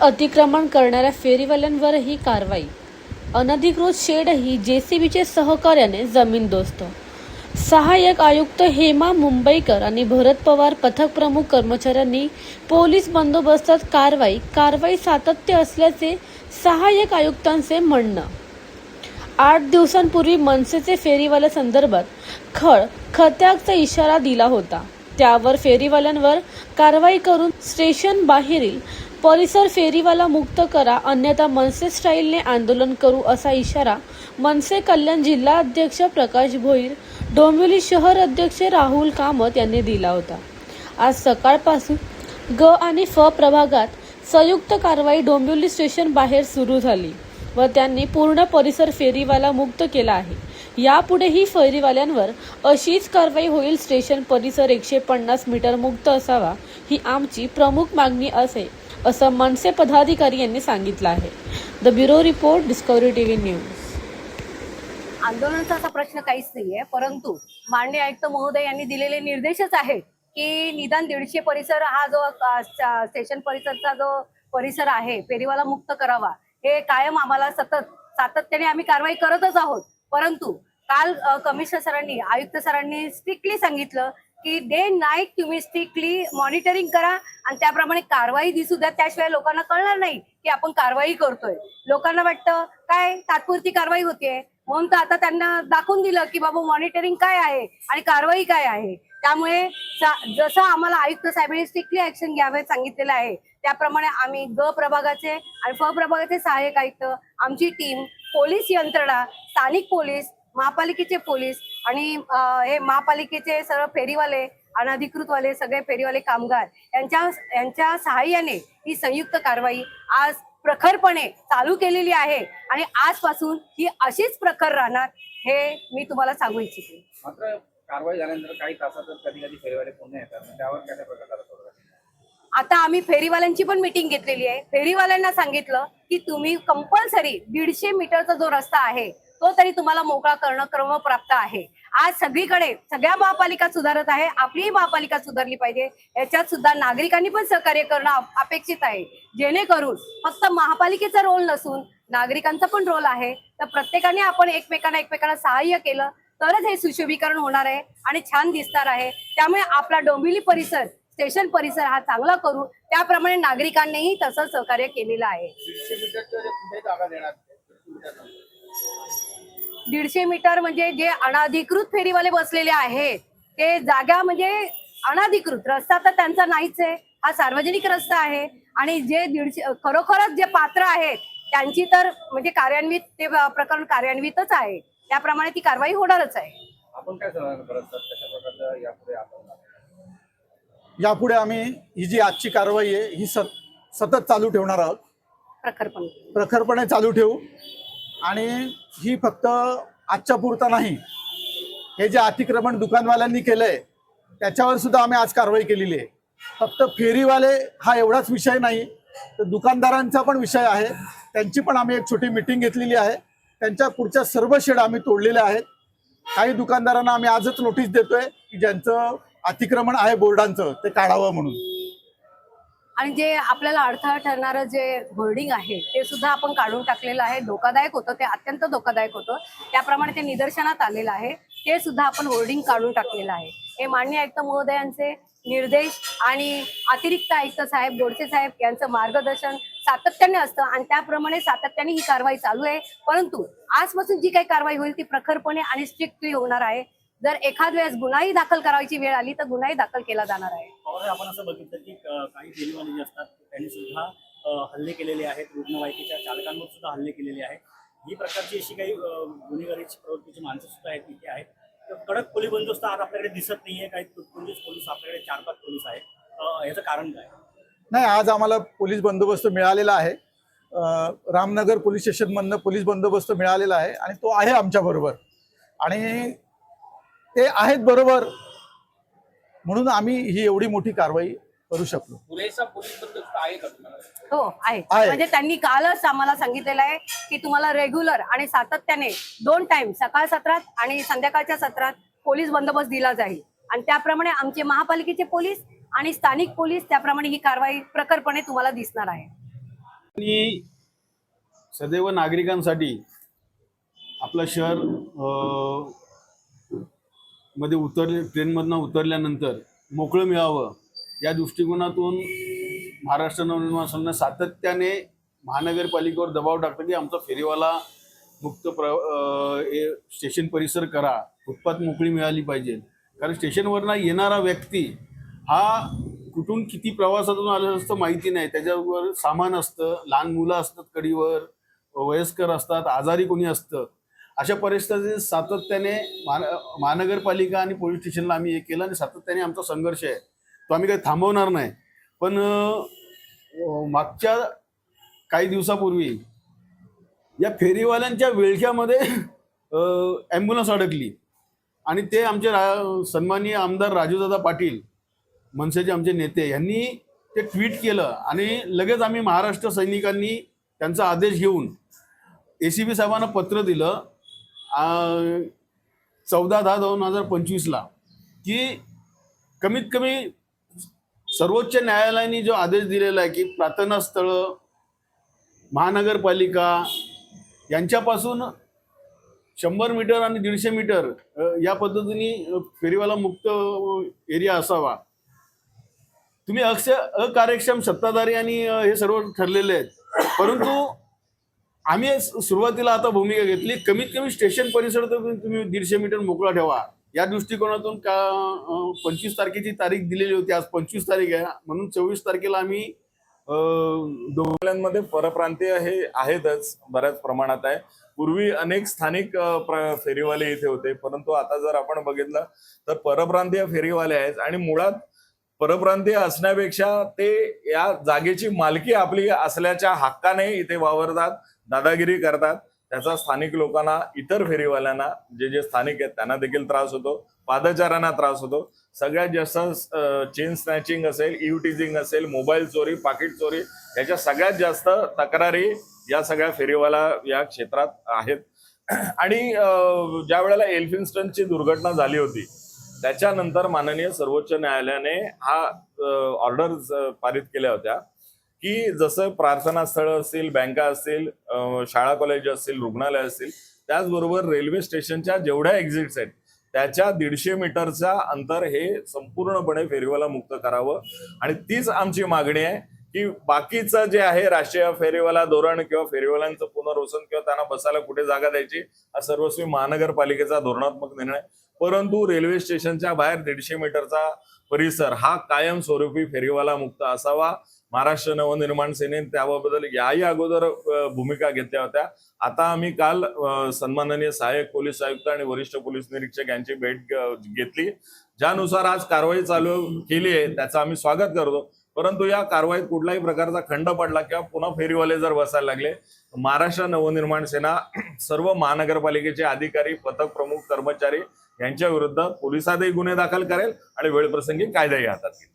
अतिक्रमण करणाऱ्या फेरीवाल्यांवर ही कारवाई. अनधिकृत शेडही जेसीबीचे सहकार्याने जमीनदोस्त सहाय्यक आयुक्त हेमा मुंबईकर आणि भरत पवार पथक प्रमुख कर्मचाऱ्यांनी पोलीस बंदोबस्तात कारवाई कारवाई सातत्य असल्याचे सहाय्यक आयुक्तांचे म्हणणं. आठ दिवसांपूर्वी मनसेचे फेरीवाल्या संदर्भात खळ खत्यागचा इशारा दिला होता. त्यावर फेरीवाल्यांवर कारवाई करून स्टेशन बाहेरील परिसर फेरीवाला मुक्त करा अन्यथा मनसे स्टाईलने आंदोलन करू असा इशारा मनसे कल्याण जिल्हा अध्यक्ष प्रकाश भोईर डोंबिवली शहर अध्यक्ष राहुल कामत यांनी दिला होता. आज सकाळपासून ग आणि फ प्रभागात संयुक्त कारवाई डोंबिवली स्टेशन बाहेर सुरू झाली व त्यांनी पूर्ण परिसर फेरीवाला मुक्त केला आहे. यापुढेही फेरीवाल्यांवर अशीच कारवाई होईल स्टेशन परिसर एकशे पन्नास मीटर मुक्त असावा ही आमची प्रमुख मागणी असे. असं मनसे पदाधिकारी यांनी सांगितलं आहे. The bureau report Discovery TV news आंदोलनाचा असा प्रश्न काहीच नाहीये परंतु मांडणी आयुक्त महोदय यांनी दिलेले निर्देशच आहेत की निदान दीडशे परिसर हा जो स्टेशन परिसरचा जो परिसर आहे फेरीवाला मुक्त करावा. हे कायम आम्हाला सतत सातत्याने आम्ही कारवाई करतच आहोत. परंतु काल कमिशनर सरांनी आयुक्त सरांनी स्ट्रिक्टली सांगितलं की डे नाईट तुम्ही स्ट्रिक्टली मॉनिटरिंग करा. आणि त्याप्रमाणे कारवाई दिसू द्या त्याशिवाय लोकांना कळणार नाही की आपण कारवाई करतोय. लोकांना वाटतं काय तात्पुरती कारवाई होतीये? म्हणून तर आता त्यांना दाखवून दिलं की बाबा मॉनिटरिंग काय आहे आणि कारवाई काय आहे? त्यामुळे जसं आम्हाला आयुक्त साहेबांनी स्ट्रिक्टली ऍक्शन घ्यावे सांगितलेलं आहे त्याप्रमाणे आम्ही ग प्रभागाचे आणि फ प्रभागाचे सहाय्यक आयुक्त आमची टीम पोलीस यंत्रणा स्थानिक पोलीस महापालिकेचे पोलीस आणि हे महापालिकेचे सर्व फेरीवाले अनधिकृतवाले सगळे फेरीवाले कामगार यांच्या यांच्या सहाय्याने ही संयुक्त कारवाई आज प्रखरपणे चालू केलेली आहे. आणि आजपासून ही अशीच प्रखर राहणार हे मी तुम्हाला सांगू इच्छिते. मात्र कारवाई झाल्यानंतर काही तासातच कधी कधी फेरीवाले पुन्हा येतात. त्यावर प्रकार आता आम्ही फेरीवाल्यांची पण मिटिंग घेतलेली आहे. फेरीवाल्यांना सांगितलं की तुम्ही कंपल्सरी दीडशे मीटरचा जो रस्ता आहे तो तरी तुम्हाला मोकळा करणं क्रमप्राप्त आहे. आज सगळीकडे सगळ्या महापालिका सुधारत आहे. आपलीही महापालिका सुधारली पाहिजे. याच्यात सुद्धा नागरिकांनी पण सहकार्य करणं अपेक्षित आहे. जेणेकरून फक्त महापालिकेचा रोल नसून नागरिकांचा पण रोल आहे. तर प्रत्येकाने आपण एकमेकांना एकमेकांना सहाय्य केलं तरच हे सुशोभीकरण होणार आहे आणि छान दिसणार आहे. त्यामुळे आपला डोंबिवली परिसर स्टेशन परिसर हा चांगला करू. त्याप्रमाणे नागरिकांनीही तसं सहकार्य केलेलं आहे. दीडशे मीटर म्हणजे जे अनाधिकृत फेरीवाले बसलेले आहेत ते जागा म्हणजे अनाधिकृत रस्ता तर त्यांचा नाहीच आहे हा सार्वजनिक रस्ता आहे. आणि जे दीडशे खरोखरच जे पात्र आहेत त्यांची तर म्हणजे कार्यान्वित ते प्रकरण कार्यान्वितच आहे. त्याप्रमाणे ती कारवाई होणारच आहे. आपण काय यापुढे आपण यापुढे आम्ही ही जी आजची कारवाई आहे ही सत सतत चालू ठेवणार आहोत. प्रखरपणे. प्रखरपणे चालू ठेवू. आणि ही फक्त आजच्या पुरता नाही. हे जे अतिक्रमण दुकानवाल्यांनी केलंय त्याच्यावर सुद्धा आम्ही आज कारवाई केलेली आहे. फक्त फेरीवाले हा एवढाच विषय नाही तर दुकानदारांचा पण विषय आहे. त्यांची पण आम्ही एक छोटी मिटिंग घेतलेली आहे. त्यांच्या पुढच्या सर्व शेड आम्ही तोडलेल्या आहेत. काही दुकानदारांना आम्ही आजच नोटीस देतोय की ज्यांचं अतिक्रमण आहे बोर्डांचं ते काढावं म्हणून. आणि जे आपल्याला अडथळा ठरणारं जे होर्डिंग आहे ते सुद्धा आपण काढून टाकलेलं आहे. धोकादायक होतं ते अत्यंत धोकादायक होतं. त्याप्रमाणे ते निदर्शनात आलेलं आहे. ते सुद्धा आपण होर्डिंग काढून टाकलेलं आहे. हे मान्य आयुक्त महोदयांचे निर्देश आणि अतिरिक्त आयुक्त साहेब गोडसे साहेब यांचं मार्गदर्शन सातत्याने असतं आणि त्याप्रमाणे सातत्याने ही कारवाई चालू आहे. परंतु आजपासून जी काही कारवाई होईल ती प्रखरपणे आणि स्ट्रिक्टली होणार आहे. जर एखाद वेळेस गुन्हाही दाखल करायची वेळ आली तर गुन्हाही दाखल केला जाणार आहे. आपण असं बघितलं की काही फेरीवाले जे असतात त्यांनी सुद्धा हल्ले केलेले आहेत. रुग्णवाहिकेच्या चालकांवर सुद्धा हल्ले केलेले आहेत. ही प्रकारची अशी काही गुन्हेगारीची प्रवृत्तीची माणसं सुद्धा आहेत तिथे आहेत. तर कडक पोलीस बंदोबस्त आज आपल्याकडे दिसत नाहीये. काही पोलीस पोलीस आपल्याकडे चार पाच पोलीस आहेत. अ, याचं कारण काय? नाही आज आम्हाला पोलीस बंदोबस्त मिळालेला आहे. रामनगर पोलीस स्टेशनमधनं पोलीस बंदोबस्त मिळालेला आहे आणि तो आहे आमच्या बरोबर. आणि ते आहेत बरोबर. म्हणून आम्ही ही एवढी मोठी कारवाई करू शकलो. पुरेसा पोलीस बंदोबस्त आहे का तुम्हाला? हो आहे. आहे. म्हणजे त्यांनी कालच आम्हाला सांगितलेलं आहे की तुम्हाला रेग्युलर आणि सातत्याने दोन टाइम सकाळ सत्रात आणि संध्याकाळच्या सत्रात पोलीस बंदोबस्त दिला जाईल. आणि त्याप्रमाणे आमचे महापालिकेचे पोलीस आणि स्थानिक पोलीस त्याप्रमाणे ही कारवाई प्रखरपणे तुम्हाला दिसणार आहे. आणि सदैव नागरिकांसाठी आपलं शहर अ, मध्ये उतरले ट्रेनमधनं उतरल्यानंतर मोकळं मिळावं या दृष्टिकोनातून महाराष्ट्र नवनिर्माण संघ सातत्याने महानगरपालिकेवर दबाव टाकतो की आमचा फेरीवाला मुक्त प्र स्टेशन परिसर करा फुटपाथ मोकळी मिळाली पाहिजे. कारण स्टेशनवरनं येणारा व्यक्ती हा कुठून किती प्रवासातून आलेलं असतं माहिती नाही. त्याच्यावर सामान असतं लहान मुलं असतात कडीवर वयस्कर असतात आजारी कोणी असतं. अशा परिस्थितीत सातत्याने महान महानगरपालिका आणि पोलीस स्टेशनला आम्ही हे केलं आणि सातत्याने आमचा संघर्ष आहे. तो आम्ही काही थांबवणार नाही. पण मागच्या काही दिवसापूर्वी या फेरीवाल्यांच्या विळख्यामध्ये ॲम्ब्युलन्स अडकली. आणि ते आमचे रा सन्माननीय आमदार राजूदादा पाटील मनसेचे आमचे नेते यांनी ते ट्विट केलं आणि लगेच आम्ही महाराष्ट्र सैनिकांनी त्यांचा आदेश घेऊन ए सी बी साहेबांना पत्र दिलं. चौदा दहा दोन हजार पंचवीसला की कमीत कमी सर्वोच्च न्यायालयाने जो आदेश दिलेला आहे की प्रार्थना स्थळं महानगरपालिका यांच्यापासून शंभर मीटर आणि दीडशे मीटर या पद्धतीने फेरीवाला मुक्त एरिया असावा. तुम्ही अक्ष अकार्यक्षम सत्ताधारी आणि हे सर्व ठरलेले आहेत. परंतु आम्ही सुरुवातीला आता भूमिका घेतली. कमीत कमी स्टेशन परिसर तर तुम्ही- दीडशे मीटर मोकळा ठेवा. या दृष्टिकोनातून का पंचवीस तारखेची तारीख दिलेली होती. आज पंचवीस तारीख आहे. म्हणून चोवीस तारखेला आम्ही अ, परप्रांतीय हे आहेतच बऱ्याच प्रमाणात आहे. पूर्वी अनेक स्थानिक फेरीवाले इथे होते. परंतु आता जर आपण बघितलं तर परप्रांतीय फेरीवाले आहेत. आणि मुळात परप्रांतीय असण्यापेक्षा ते या जागेची मालकी आपली असल्याच्या हक्काने इथे वावरतात. दादागिरी करतात. त्याचा स्थानिक लोकांना इतर फेरीवाल्यांना जे जे स्थानिक आहेत त्यांना देखील त्रास होतो. पादचाऱ्यांना त्रास होतो. सगळ्यात जास्त चेन स्नॅचिंग असेल इव टीजिंग असेल मोबाईल चोरी पाकिट चोरी याच्या सगळ्यात जास्त तक्रारी या सगळ्या फेरीवाला या क्षेत्रात आहेत. आणि ज्या वेळेला एल्फिन्स्टनची दुर्घटना झाली होती त्याच्यानंतर माननीय सर्वोच्च न्यायालयाने हा ऑर्डर पारित केल्या होत्या. की जसं प्रार्थना स्थळं असतील बँका असतील शाळा कॉलेज असतील रुग्णालय असतील त्याचबरोबर रेल्वे स्टेशनच्या जेवढ्या एक्झिट्स आहेत त्याच्या दीडशे मीटरचा अंतर हे संपूर्णपणे फेरीवाला मुक्त करावं. आणि तीच आमची मागणी आहे की बाकीचं जे आहे राष्ट्रीय फेरीवाला धोरण किंवा फेरीवाल्यांचं पुनर्वसन किंवा त्यांना बसायला कुठे जागा द्यायची हा सर्वस्वी महानगरपालिकेचा धोरणात्मक निर्णय. परंतु रेल्वे स्टेशनच्या बाहेर दीडशे मीटरचा परिसर हा कायमस्वरूपी फेरीवाला मुक्त असावा. महाराष्ट्र नवनिर्माण सेनेने त्याबाबत याही अगोदर भूमिका घेतल्या होत्या. आता आम्ही काल सन्माननीय सहाय्यक पोलीस आयुक्त आणि वरिष्ठ पोलीस निरीक्षक यांची भेट घेतली. ज्यानुसार आज कारवाई चालू केली आहे त्याचं आम्ही स्वागत करतो. परंतु या कारवाईत कुठल्याही प्रकारचा खंड पडला किंवा पुन्हा फेरीवाले जर बसायला लागले महाराष्ट्र नवनिर्माण सेना सर्व महानगरपालिकेचे अधिकारी पथक प्रमुख कर्मचारी यांच्या विरुद्ध पोलिसातही गुन्हे दाखल करेल आणि वेळप्रसंगी कायदाही हातात घेईल.